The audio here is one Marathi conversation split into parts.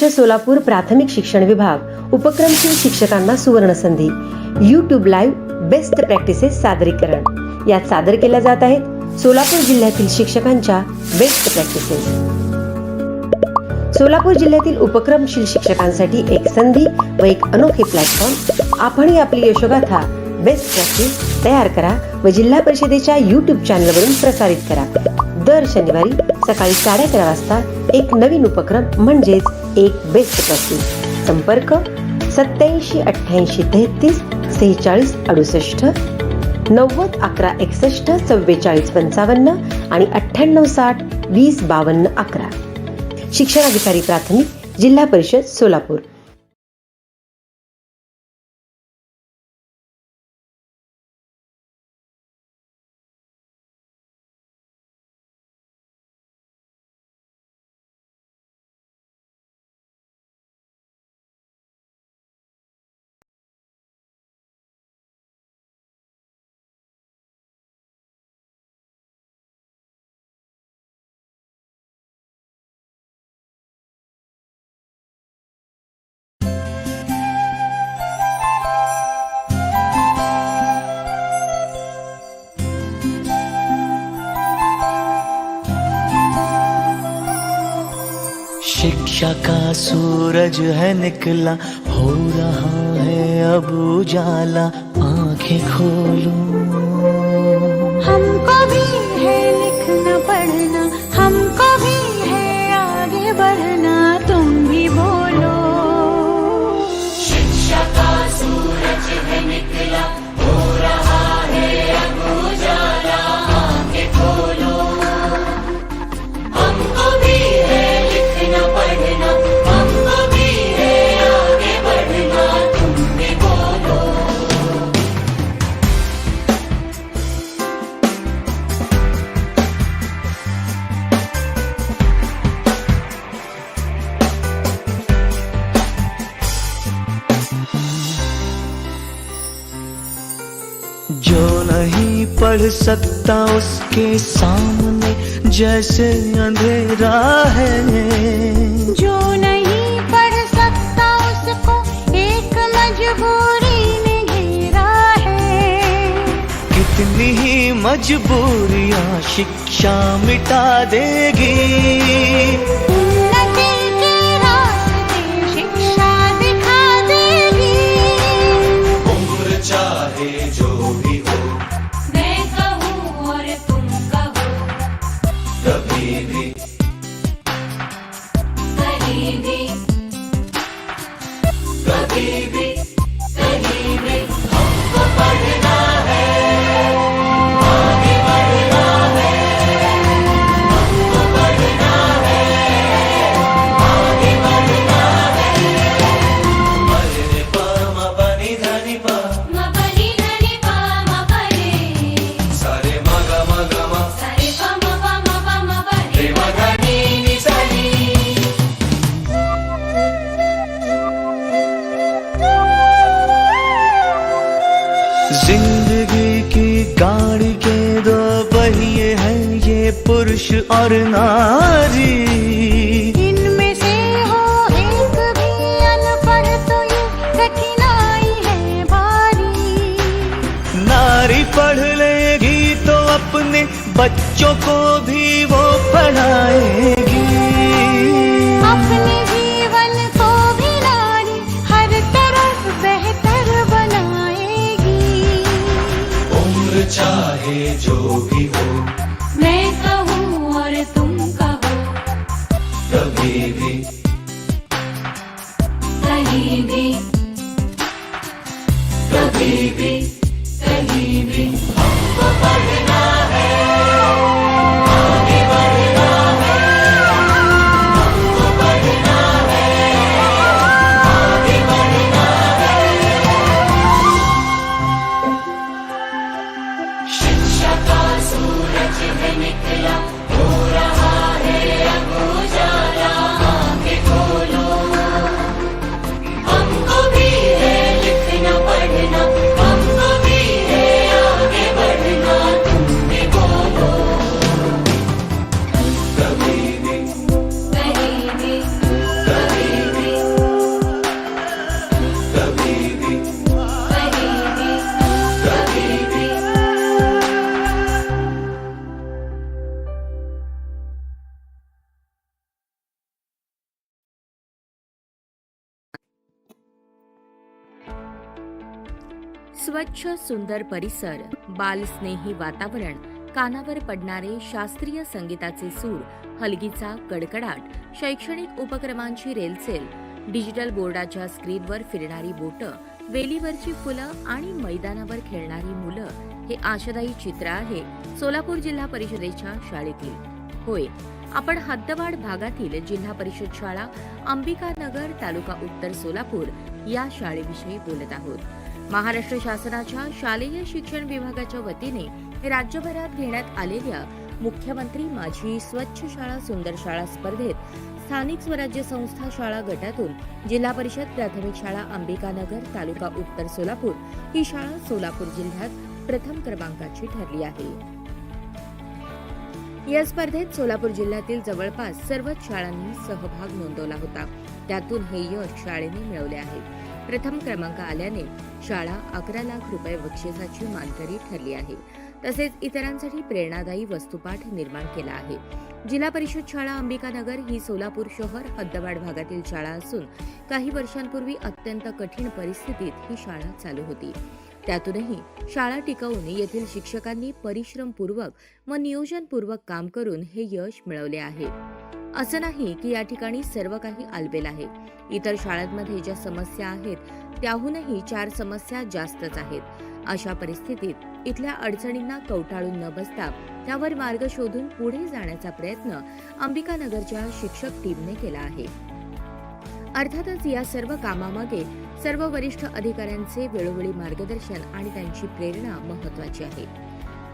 परिषद सोलापूर प्राथमिक शिक्षण विभाग उपक्रमशील शिक्षकांना सुवर्ण संधी यूट्यूब लाईव्ह बेस्ट प्रॅक्टिसेस सादरीकरण. यात सादर केल्या जात आहेत सोलापूर जिल्ह्यातील शिक्षकांच्या बेस्ट प्रॅक्टिसेस सोलापूर जिल्ह्यातील उपक्रमशील शिक्षकांसाठी एक संधी व एक अनोखे प्लॅटफॉर्म आपणही आपली यशोगाथा बेस्ट प्रॅक्टिस तयार करा व जिल्हा परिषदेच्या यूट्यूब चॅनलवरून प्रसारित करा. दर शनिवारी सकाळी साडे अकरा वाजता एक नवीन उपक्रम म्हणजेच एक बेस्ट कॉफी. संपर्क सत्याऐंशी अठ्ठ्याऐंशी तेहतीस सेहेचाळीस अडुसष्ट नव्वद अकरा एकसष्ट चव्वेचाळीस पंचावन्न आणि अठ्ठ्याण्णव साठ वीस बावन्न अकरा. शिक्षणाधिकारी प्राथमिक जिल्हा परिषद सोलापूर. शिक्षा का सूरज है निकला? हो रहा है अब उजाला आंखें खोलूं। सकता उसके सामने जैसे अंधेरा है। जो नहीं पढ़ सकता उसको एक मजबूरी ने घेरा है। कितनी ही मजबूरियाँ शिक्षा मिटा देगी। उन्नति के रास्ते शिक्षा दिखा देगी। उम्र चाहे जो भी हो बच्चों को भी वो पढ़ाएगी। अपने जीवन को भी नारी हर तरफ़ बेहतर बनाएगी। उम्र चाहे जो भी हो स्वच्छ सुंदर परिसर बालस्नेही वातावरण कानावर पडणारे शास्त्रीय संगीताचे सूर हलगीचा कडकडाट शैक्षणिक उपक्रमांची रेलचेल डिजिटल बोर्डाच्या स्क्रीनवर फिरणारी बोटं वेलीवरची फुलं आणि मैदानावर खेळणारी मुलं हे आशादायी चित्र आहे सोलापूर जिल्हा परिषदेच्या शाळेतील. होय आपण हद्दवाड भागातील जिल्हा परिषद शाळा अंबिकानगर तालुका उत्तर सोलापूर या शाळेविषयी बोलत आहोत. महाराष्ट्र शासनाच्या शालेय शिक्षण विभागाच्या वतीने राज्यभरात घेण्यात आलेल्या मुख्यमंत्री माझी स्वच्छ शाळा सुंदर शाळा स्पर्धेत स्थानिक स्वराज्य संस्था शाळा गटातून जिल्हा परिषद प्राथमिक शाळा अंबिकानगर तालुका उत्तर सोलापूर ही शाळा सोलापूर जिल्ह्यात प्रथम क्रमांकाची ठरली आहे. या स्पर्धेत सोलापूर जिल्ह्यातील जवळपास सर्वच शाळांनी सहभाग नोंदवला होता. त्यातून हे यश शाळेने मिळवले आहे. प्रथम क्रमांक आल्याने शाळा अकरा लाख रुपये बक्षिसाची मानकरी ठरली आहे. तसेच इतरांसाठी प्रेरणादायी वस्तुपाठ निर्माण केला आहे. जिल्हा परिषद शाळा अंबिकानगर ही सोलापूर शहर हद्दवाड भागातील शाळा असून काही वर्षांपूर्वी अत्यंत कठीण परिस्थितीत ही शाळा चालू होती. त्यातूनही शाळा टिकवून येथील शिक्षकांनी परिश्रमपूर्वक व नियोजनपूर्वक काम करून हे यश मिळवले आहे. असं नाही की या ठिकाणी सर्व काही आलबेल आहे. इतर शाळांमध्ये ज्या समस्या आहेत त्याहूनही चार समस्या जास्तच आहेत. अशा परिस्थितीत इथल्या अडचणींना कवटाळून न बसता त्यावर मार्ग शोधून पुढे जाण्याचा प्रयत्न अंबिकानगरच्या शिक्षक टीमने केला आहे. अर्थातच या सर्व कामामागे सर्व वरिष्ठ अधिकाऱ्यांचे वेळोवेळी मार्गदर्शन आणि त्यांची प्रेरणा महत्वाची आहे.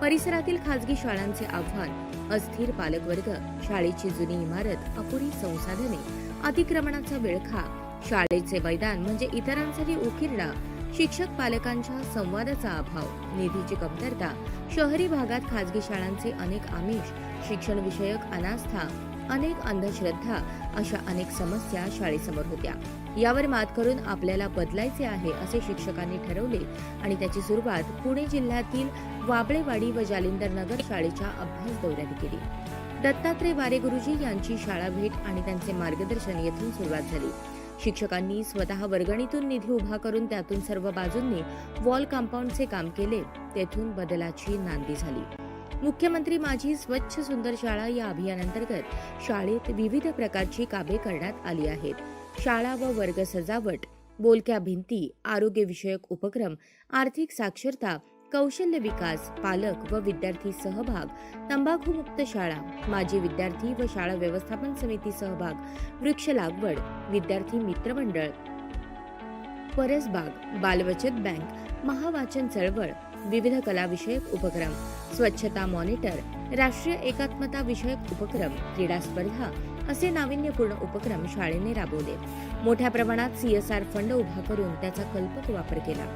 परिसरातील खासगी शाळांचे आव्हान अस्थिर पालकवर्ग शाळेची जुनी इमारत अपुरी संसाधने अतिक्रमणाचा विळखा शाळेचे मैदान म्हणजे इतरांसाठी उकिरणा शिक्षक पालकांच्या संवादाचा अभाव निधीची कमतरता शहरी भागात खासगी शाळांचे अनेक आमिष शिक्षणविषयक अनास्था अनेक अंधश्रद्धा अशा अनेक समस्या शाळेसमोर होत्या. यावर मात करून आपल्याला बदलायचे आहे असे शिक्षकांनी ठरवले आणि त्याची सुरुवात पुणे जिल्ह्यातील वाबळेवाडी व जालिंदर नगर शाळेच्या अभ्यास दौऱ्याने केली. दत्तात्रय वारे गुरुजी यांची शाळा भेट आणि त्यांचे मार्गदर्शन येथून सुरुवात झाली. शिक्षकांनी स्वतः वर्गणीतून निधी उभा करून त्यातून सर्व बाजूंनी वॉल कंपाऊंडचे काम केले तेथून बदलाची नांदी झाली. मुख्यमंत्री माझी स्वच्छ सुंदर शाळा या अभियानांतर्गत शाळेत विविध प्रकारची कामे करण्यात आली आहेत. शाळा व वर्ग सजावट बोलक्या भिंती आरोग्यविषयक उपक्रम आर्थिक साक्षरता कौशल्य विकास पालक व विद्यार्थी सहभाग तंबाखूमुक्त शाळा माजी विद्यार्थी व शाळा व्यवस्थापन समिती सहभाग वृक्ष लागवड विद्यार्थी मित्रमंडळ परसबाग बालबचत बँक महावाचन चळवळ विविध कलाविषयक उपक्रम स्वच्छता मॉनिटर राष्ट्रीय एकात्मता विषयक उपक्रम क्रीडा स्पर्धा असे नाविन्यपूर्ण उपक्रम शाळेने राबवले. मोठ्या प्रमाणात सीएसआर फंड उभा करून त्याचा कल्पक वापर केला.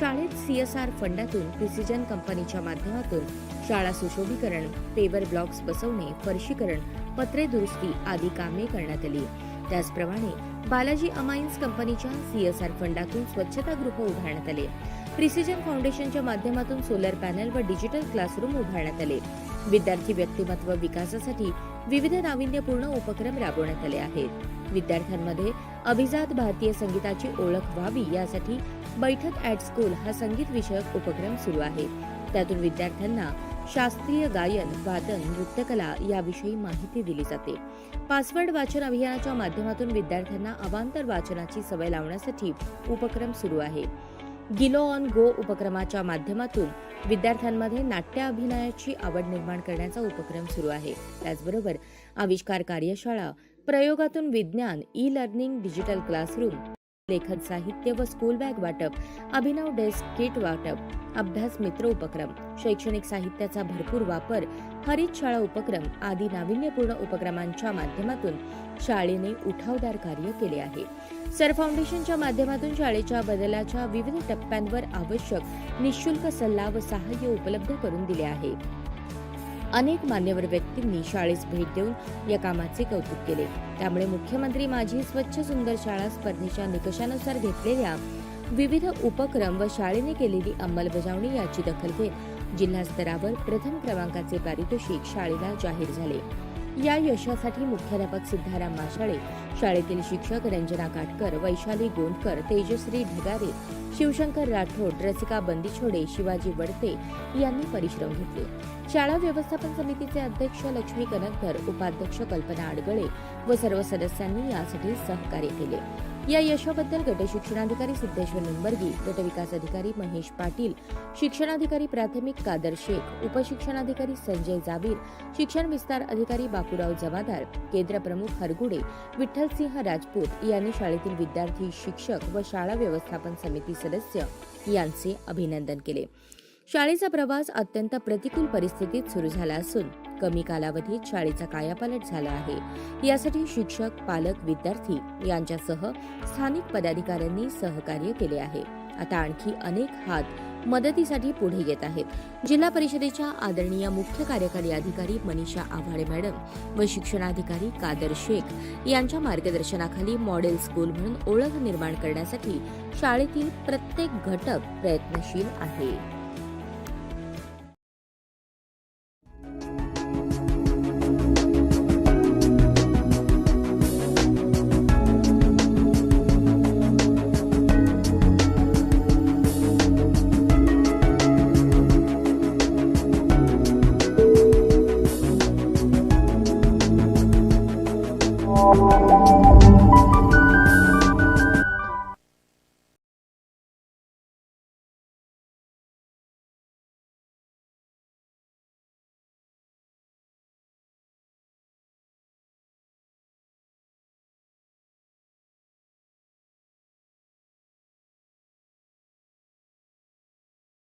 शाळेत सीएसआर फंडातून प्रिसिजन कंपनीच्या माध्यमातून शाळा सुशोभीकरण पेवर ब्लॉक्स बसवणे फरशीकरण पत्रे दुरुस्ती आदी कामे करण्यात आली. त्याचप्रमाणे बालाजी अमाइन्स कंपनीच्या सीएसआर फंडातून स्वच्छतागृह उभारण्यात आले. प्रिसिजन फाउंडेशनच्या माध्यमातून सोलर पॅनल व डिजिटल क्लासरूम उभारण्यात आले. विद्यार्थी व्यक्तिमत्व विकासासाठी विविध नाविन्यपूर्ण उपक्रम राबवण्यात आले आहेत. विद्यार्थ्यांमध्ये अभिजात भारतीय संगीताची ओळख व्हावी यासाठी बैठक ॲट स्कूल हा संगीत विषयक उपक्रम सुरू आहे. त्यातून विद्यार्थ्यांना शास्त्रीय गायन वादन नृत्यकला याविषयी माहिती दिली जाते. पासवर्ड वाचन अभियानाच्या माध्यमातून विद्यार्थ्यांना अवांतर वाचनाची सवय लावण्यासाठी उपक्रम सुरू आहे. गिलो ऑन गो उपक्रमाच्या माध्यमातून विद्यार्थ्यांमध्ये नाट्य अभिनयाची आवड निर्माण करण्याचा उपक्रम सुरू आहे. त्याचबरोबर आविष्कार कार्यशाळा प्रयोगातून विज्ञान ई लर्निंग डिजिटल क्लासरूम लेखन साहित्य व स्कूल बॅग वाटप अभिनव डेस्क किट वाटप अभ्यास मित्र उपक्रम शैक्षणिक साहित्याचा भरपूर वापर हरित शाळा उपक्रम आदी नाविन्यपूर्ण उपक्रमांच्या माध्यमातून शाळेने उठावदार कार्य केले आहे. सर फाउंडेशनच्या माध्यमातून शाळेच्या बदलाच्या विविध टप्प्यांवर आवश्यक निशुल्क सल्ला व सहाय्य उपलब्ध करून दिले आहे. अनेक मान्यवर व्यक्तींनी शाळेस भेट देऊन या कामाचे कौतुक केले. त्यामुळे मुख्यमंत्री माझी स्वच्छ सुंदर शाळा स्पर्धेच्या निकषानुसार घेतलेल्या विविध उपक्रम व शाळेने केलेली अंमलबजावणी याची दखल घेत जिल्हा स्तरावर प्रथम क्रमांकाचे पारितोषिक शाळेला जाहीर झाले. या यशासाठी मुख्याध्यापक सिद्धाराम माशाळे शाळेतील शिक्षक रंजना काटकर वैशाली गोंडकर तेजश्री ढगारे शिवशंकर राठोड रसिका बंदिछोडे शिवाजी वडते यांनी परिश्रम घेतले. शाळा व्यवस्थापन समितीचे अध्यक्ष लक्ष्मी कनकधर उपाध्यक्ष कल्पना आडगळे व सर्व सदस्यांनी यासाठी सहकार्य केले. या यशाबद्दल गट शिक्षणाधिकारी सिद्धेश्वर निंबर्गी गटविकास अधिकारी महेश पाटील शिक्षणाधिकारी प्राथमिक कादर शेख उपशिक्षणाधिकारी संजय जाबीर शिक्षण विस्तार अधिकारी बापूराव जमादार केंद्रप्रमुख हरगुडे विठ्ठलसिंह राजपूत यांनी शाळेतील विद्यार्थी शिक्षक व शाळा व्यवस्थापन समिती सदस्य यांचे अभिनंदन केले. शाळेचा प्रवास अत्यंत प्रतिकूल परिस्थितीत सुरू झाला असून कमी कालावधीत शाळेचा कायापालट झाला आहे. यासाठी शिक्षक पालक विद्यार्थी यांच्यासह स्थानिक पदाधिकाऱ्यांनी सहकार्य केले आहे. आता आणखी अनेक हात मदतीसाठी पुढे येत आहेत. जिल्हा परिषदेच्या आदरणीय मुख्य कार्यकारी अधिकारी मनीषा आव्हाडे मॅडम व शिक्षणाधिकारी कादर शेख यांच्या मार्गदर्शनाखाली मॉडेल स्कूल म्हणून ओळख निर्माण करण्यासाठी शाळेतील प्रत्येक घटक प्रयत्नशील आहे.